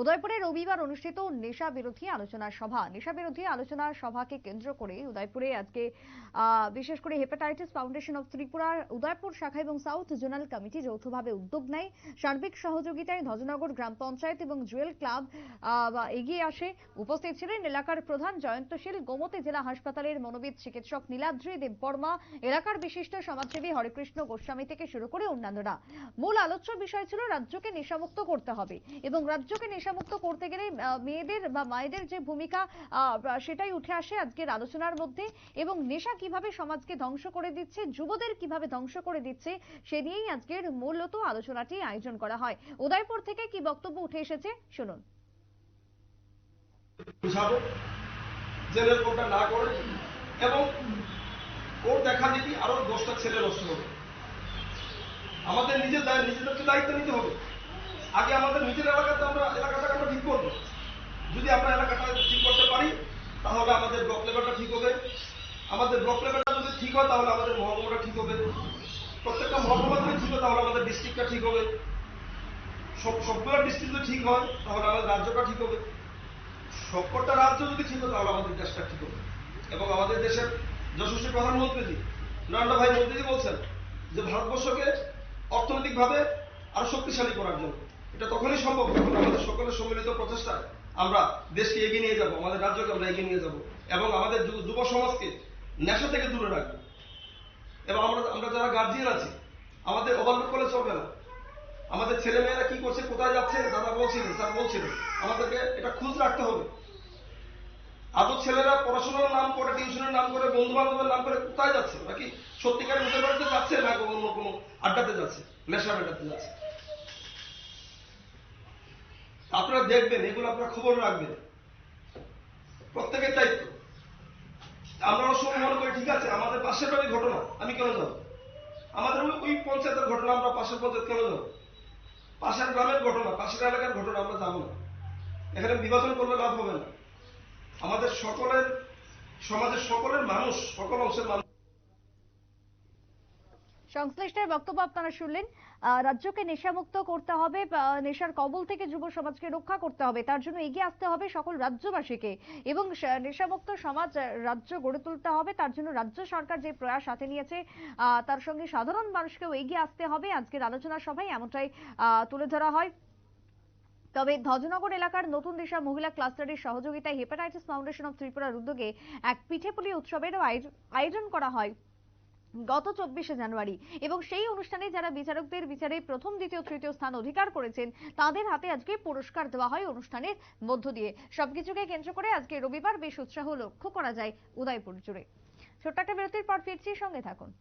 উদয়পুরে রবিবার অনুষ্ঠিত নেশা বিরোধী আলোচনা সভা। নেশা বিরোধী আলোচনা সভাকে কেন্দ্র করে উদয়পুরে আজকে বিশেষ করে হেপাটাইটিস ফাউন্ডেশন অফ ত্রিপুরার উদয়পুর শাখা এবং সাউথ জোনাল কমিটি যৌথভাবে উদ্যোগ নেয়। সার্বিক সহযোগিতায় ধজনগর গ্রাম পঞ্চায়েত এবং জুয়েল ক্লাব এগিয়ে আসে। উপস্থিত ছিলেন এলাকার প্রধান জয়ন্তশীল গোমতী জেলা হাসপাতালের মনোবিদ চিকিৎসক নীলাদ্রি দেববর্মা, এলাকার বিশিষ্ট সমাজসেবী হরেকৃষ্ণ গোস্বামী থেকে শুরু করে অন্যান্যরা। মূল আলোচ্য বিষয় ছিল, রাজ্যকে নেশামুক্ত করতে হবে এবং রাজ্যকে নেশামুক্ত করতে গেলে মেয়েদের বা মায়েদের যে ভূমিকা সেটাই উঠে আসে আজকের আলোচনার মধ্যে। এবং নেশা কীভাবে সমাজকে ধ্বংস করে দিচ্ছে, যুবদের কীভাবে ধ্বংস করে দিচ্ছে, সে নিয়েই আজকের মূলত আলোচনাটি আয়োজন করা হয়। উদয়পুর থেকে কি বক্তব্য উঠে এসেছে, শুনুন। আমাদের নিজের নিজেদেরকে দায়িত্ব নিতে হবে। আগে আমাদের নিজের এলাকাতে আমরা এলাকাটাকে আমরা ঠিক করব যদি আমরা এলাকাটা ঠিক করতে পারি, তাহলে আমাদের ব্লক লেভেলটা ঠিক হবে। আমাদের ব্লক লেভেলটা যদি ঠিক হয়, তাহলে আমাদের মহকুমাটা ঠিক হবে। প্রত্যেকটা মহকুমা যদি ঠিক হয়, তাহলে আমাদের ডিস্ট্রিক্টটা ঠিক হবে। সব, সবগুলো ডিস্ট্রিক্ট যদি ঠিক হয়, তাহলে আমাদের রাজ্যটা ঠিক হবে। সবকটা রাজ্য যদি ঠিক হয়, তাহলে আমাদের দেশটা ঠিক হবে। এবং আমাদের দেশের যশস্বী প্রধানমন্ত্রীজি, নরেন্দ্র ভাই মোদীজি বলছেন যে, ভারতবর্ষকে অর্থনৈতিকভাবে আরও শক্তিশালী করার জন্য। এটা তখনই সম্ভব যখন আমাদের সকলের সম্মিলিত প্রচেষ্টায় আমরা দেশকে এগিয়ে নিয়ে যাব, আমাদের রাজ্যকে আমরা এগিয়ে নিয়ে যাব এবং আমাদের যুব সমাজকে নেশা থেকে দূরে রাখব। এবং আমরা আমরা যারা গার্জিয়ান আছি, আমাদের ওভারলোড করলে চলবে না। আমাদের ছেলে মেয়েরা কি করছে, কোথায় যাচ্ছে, দাদা বলছিলেন স্যার বলছিলেন আমাদেরকে এটা খোঁজ রাখতে হবে। আদর ছেলেরা পড়াশোনার নাম করে, টিউশনের নাম করে বন্ধু বান্ধবের নাম করে কোথায় যাচ্ছে? নাকি সত্যিকার নিজের বাড়িতে যাচ্ছে না অন্য কোনো আড্ডাতে যাচ্ছে, নেশা আড্ডাতে যাচ্ছে? আপনারা দেখবেন, এগুলো আপনারা খবর রাখবেন। প্রত্যেকের দায়িত্ব। আমরা অনেক সময় মনে করি, ঠিক আছে, আমাদের পাশের বাড়ির ঘটনা, আমি কেন যাব? আমাদের ওই পঞ্চায়েতের ঘটনা, আমরা পাশের পঞ্চায়েত কেন যাব? পাশের গ্রামের ঘটনা, পাশের এলাকার ঘটনা আমরা যাব না। এখানে বিভাজন করলে লাভ হবে না। আমাদের সকলের সমাজের সকলের মানুষ, সকল অংশের মানুষ সংশ্লিষ্টের বক্তব্য আপনারা শুনলেন। রাজ্যকে নেশামুক্ত করতে হবে নেশার কবল থেকে যুব সমাজকে রক্ষা করতে হবে, তার জন্য এগিয়ে আসতে হবে সকল রাজ্যবাসীকে। এবং নেশামুক্ত সমাজ রাজ্য গড়ে তুলতে হবে, তার জন্য রাজ্য সরকার যে প্রয়াস হাতে নিয়েছে তার সঙ্গে সাধারণ মানুষকেও এগিয়ে আসতে হবে। আজকের আলোচনা সভায় এমনটাই তুলে ধরা হয়। তবে ধজনগর এলাকার নতুন দিশা মহিলা ক্লাস্টারের সহযোগিতায় হেপাটাইটিস ফাউন্ডেশন অফ ত্রিপুরার উদ্যোগে এক পিঠেপুলি উৎসবেরও আয়োজ- আয়োজন করা হয়। গত চব্বিশে জানুয়ারি। এবং সেই অনুষ্ঠানে যারা বিচারকদের বিচারে প্রথম, দ্বিতীয়, তৃতীয় স্থান অধিকার করেছেন, তাদের হাতে আজকে পুরস্কার দেওয়া হয় অনুষ্ঠানের মধ্য দিয়ে। সবকিছুকে কেন্দ্র করে আজকে রবিবার বেশ উৎসাহ লক্ষ্য করা যায় উদয়পুর জুড়ে। ছোট্ট একটা বিরতির পর ফিরছি, সঙ্গে থাকুন।